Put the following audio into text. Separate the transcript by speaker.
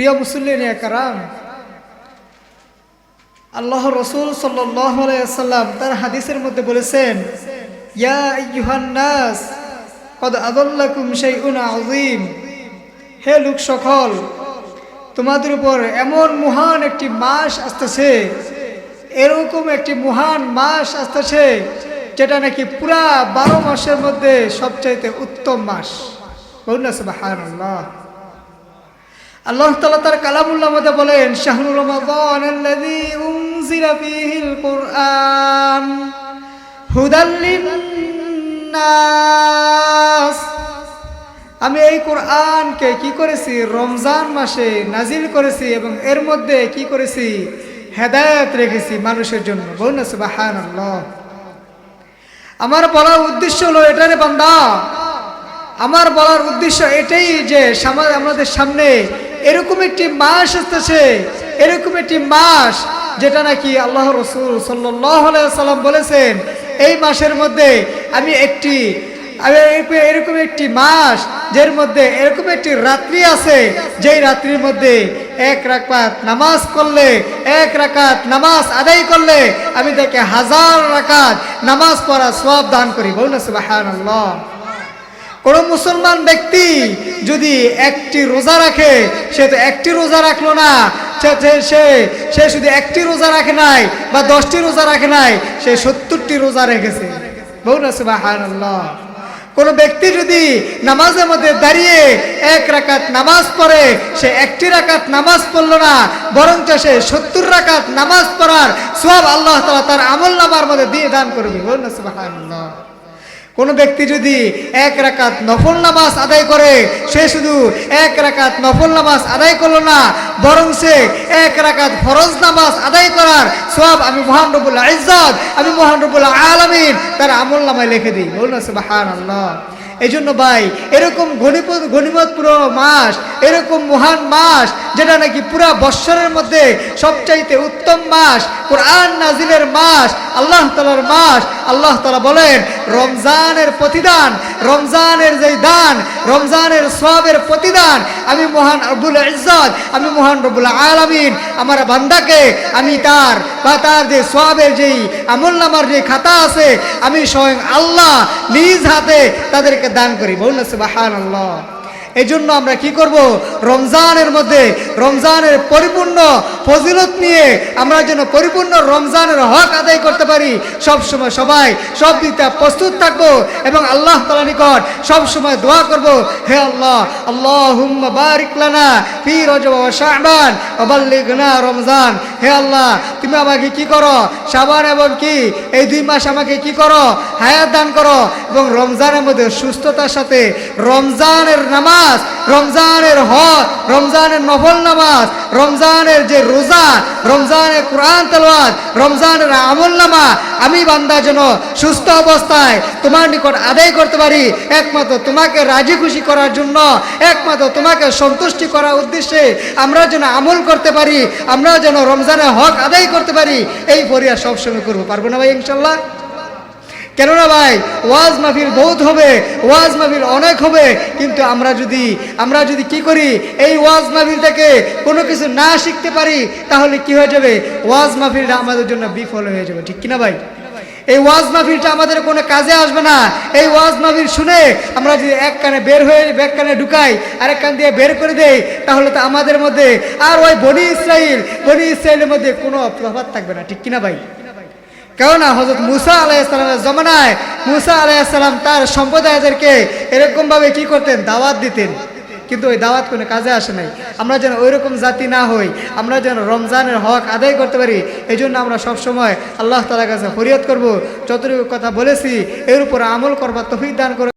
Speaker 1: প্রিয় মুসল্লিন কারাম আল্লাহ রসুল সাল্লাম তার হাদিসের মধ্যে বলেছেন হে লোক সকল, তোমাদের উপর এমন মহান একটি মাস আসতেছে, এরকম একটি মহান মাস আসতেছে, যেটা নাকি পুরা বারো মাসের মধ্যে সবচাইতে উত্তম মাস। বলুন সুবহানাল্লাহ। আল্লাহ তাআলা তার কালামুল্লাহ মধ্যে বলেন শাহরুর রমাদান আমি এই কোরআনকে কি করেছি? রমজান মাসে নাজিল করেছি এবং এর মধ্যে কি করেছি? হেদায়েত রেখেছি মানুষের জন্য। বলুন আমার বলার উদ্দেশ্য হলো, এটারে বান্দা আমার বলার উদ্দেশ্য এটাই যে সামা- আমাদের সামনে এরকম একটি মাস আসতেছে, এরকম একটি মাস যেটা নাকি আল্লাহ রসুল সাল্লাম বলেছেন, এই মাসের মধ্যে আমি একটি এরকম- একটি মাস যের মধ্যে এরকম একটি রাত্রি আছে, যেই রাত্রির মধ্যে এক রাকাত নামাজ করলে এক রাকাত নামাজ আদায় করলে আমি তাকে হাজার রাকাত নামাজ পড়া সব দান করি। বলুন সুবহানাল্লাহ। কোন মুসলমান ব্যক্তি যদি একটি রোজা রাখে, সে তো একটি রোজা রাখল না। সে- সে- শুধু একটি রোজা রাখে নাই বা দশটি রোজা রাখে নাই, সে সত্তরটি রোজা রেখেছে। কোন ব্যক্তি যদি নামাজের মধ্যে দাঁড়িয়ে এক রাকাত নামাজ পড়ে, সে একটি রাকাত নামাজ পড়ল না, বরঞ্চ সে সত্তর রাকাত নামাজ পড়ার সব আল্লাহ তাআলা তার আমল নামার মধ্যে দিয়ে দান করবে। বলুন সুবহানাল্লাহ। কোন ব্যক্তি যদি এক রাকাত নফল নামাজ আদায় করে, সে শুধু এক রাকাত নফল নামাজ আদায় করল না, বরং সে এক রাকাত ফরজ নামাজ আদায় করার সব আমি মহান ইজ্জত আমি মহান রবুল্লাহ আলমিন তার আমল নামায় লিখে দিই। বলুন আল্লাহ এই জন্য ভাই, এরকম গণিপত গণিমতপুর মাস এরকম মহান মাস যেটা নাকি পুরা বৎসরের মধ্যে সবচাইতে উত্তম মাস, কোরআন নাজিলের মাস, আল্লাহ তালার মাস। আল্লাহ তালা বলেন, রমজানের প্রতিদান, রমজানের যেই দান, রমজানের সবের প্রতিদান, আমি মহান আব্দুল ইজ্জত, আমি মহান রবুল আলমিন, আমার বান্দাকে আমি তার বা তার যে সবের যেই আমল নামার যে খাতা আছে, আমি স্বয়ং আল্লাহ নিজ হাতে তাদেরকে দান করি। বলুন সুবাহান আল্লাহ এই জন্য আমরা কি করব? রমজানের মধ্যে রমজানের পরিপূর্ণ ফজিলত নিয়ে আমরা যেন পরিপূর্ণ রমজানের হক আদায় করতে পারি। সব সময় সবাই সব দিকটা প্রস্তুত থাকব এবং আল্লাহ তালা নিকট সব সময় দোয়া করব, হে আল্লাহ আল্লাহ ফি রজব শাবান রমজান। হে আল্লাহ, তুমি আমাকে কি করো? শাবান এবং কি? এই দুই মাস আমাকে কি করো? হায়াত দান করো এবং রমজানের মধ্যে সুস্থতার সাথে রমজানের নামাজ, রমজানের হক রমজানের নফল নামাজ, রমজানের যে রোজা, রমজানের কোরআন তেলাওয়াত, রমজানের আমল নামা আমি বান্দা যেন সুস্থ অবস্থায় তোমার নিকট আদায় করতে পারি, একমাত্র তোমাকে রাজি খুশি করার জন্য, একমাত্র তোমাকে সন্তুষ্টি করার উদ্দেশ্যে আমরা যেন আমল করতে পারি, আমরা যেন রমজানের হক আদায় করতে পারি, এই পরিয়া সবসময় করব। পারব না ভাই, ইনশাল্লাহ? কেননা ভাই, ওয়াজ মাহফিল বহুত হবে, ওয়াজ মাহফিল অনেক হবে, কিন্তু আমরা যদি আমরা যদি কি করি, এই ওয়াজ মাহফিল থেকে কোনো কিছু না শিখতে পারি, তাহলে কি হয়ে যাবে? ওয়াজ মাহফিলটা আমাদের জন্য বিফল হয়ে যাবে, ঠিক কিনা ভাই? এই ওয়াজ মাহফিলটা আমাদের কোনো কাজে আসবে না। এই ওয়াজ মাহফিল শুনে আমরা যদি এক কানে বের হয়ে, এক কানে ঢুকাই, আরেক কান দিয়ে বের করে দেই, তাহলে তো আমাদের মধ্যে আর ওই বনি ইসরাইল, বনি ইসরায়েলের মধ্যে কোনো প্রভাব থাকবে না, ঠিক কিনা ভাই? কেননা হজরত মুসা আলাইসালামের জমানায় মুসা আলাইসালাম তার সম্প্রদায়দেরকে এরকমভাবে কি করতেন, দাওয়াত দিতেন। কিন্তু ওই দাওয়াত কোনো কাজে আসে নাই। আমরা যেন ওই রকম জাতি না হই, আমরা যেন রমজানের হক আদায় করতে পারি এই জন্য আমরা সবসময় আল্লাহ তালার কাছে হরিয়ত করব। যতটুকু কথা বলেছি, এর উপর আমল করবার তফিক দান করে